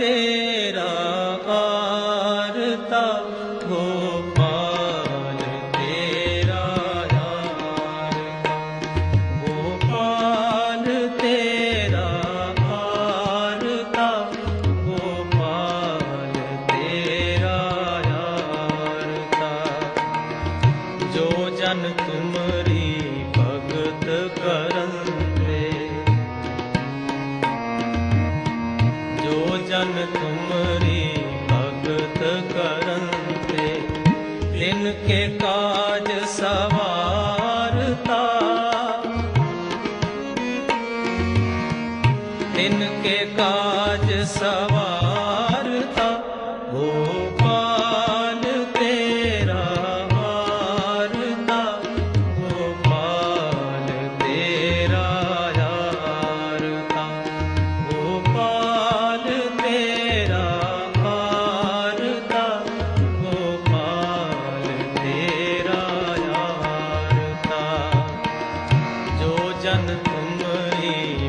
তে ਜਨ ਤੁਮਰੀ ਭਗਤ ਕਰੰਤੇ ਤਿਨ ਕੇ ਕਾਜ ਸਵਾਰਤਾ। ਤਿਨ ਕੇ ਕਾਜ ਸਵਾਰ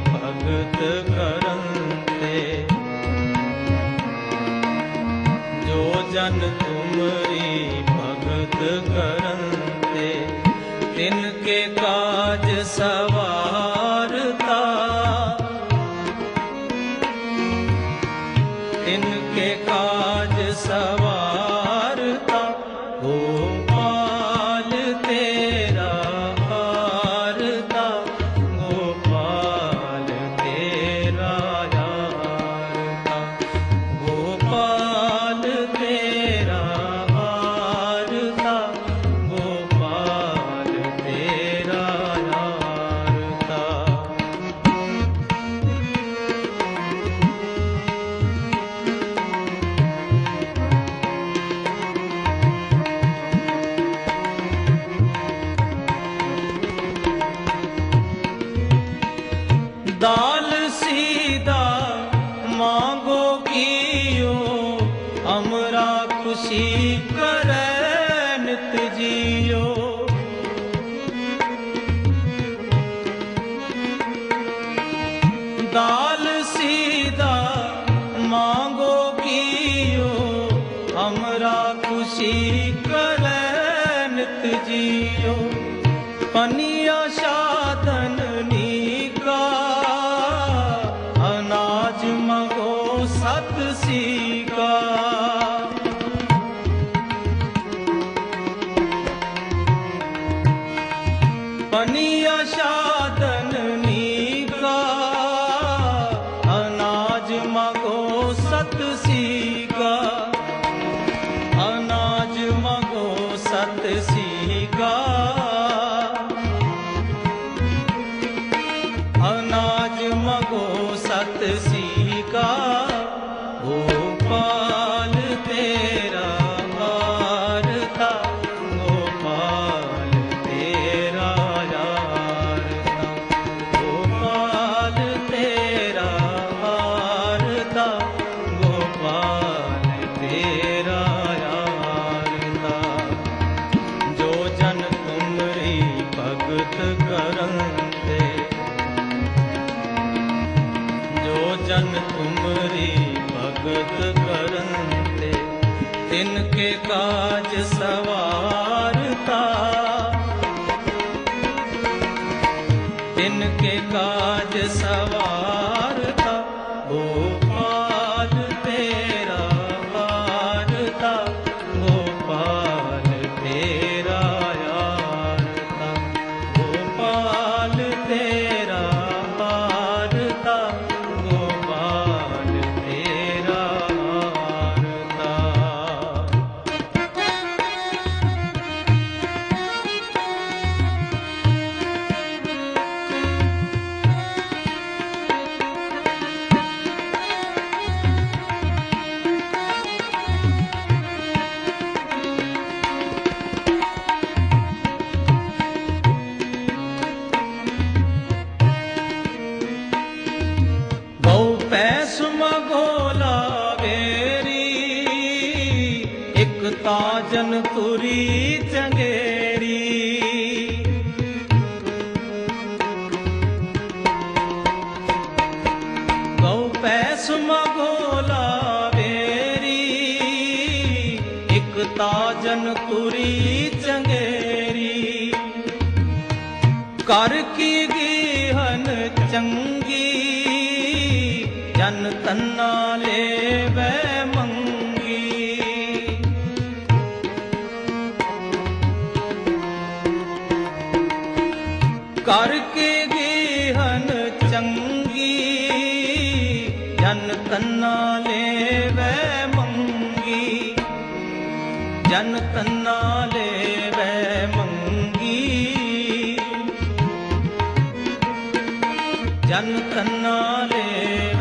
ਭਗਤ ਕਰੰਤੇ। ਜੋ ਜਨ ਤੁਮਰੀ ਭਗਤ ਕਰੰਤੇ ਤਿਨ ਕਾਜ ਸਵਾ ਦਾਲ ਸੀਦਾ ਮੰਗੋ ਕੀਓ, ਅਮਰਾ ਖੁਸ਼ੀ ਕਰੈ ਨਿਤ ਜੀਓ। ਦਾਲ ਸੀਦਾ ਮੰਗੋ ਕੀਓ, ਅਮਰਾ ਖੁਸ਼ੀ ਕਰੈ ਨਿਤ ਜੀਓ। Money. ਵਰੰਤੇ ਤਿਨ ਕੇ ਕਾਜ ਸਵਾ করি ਜਨ ਤੰਨਾ ਲੈ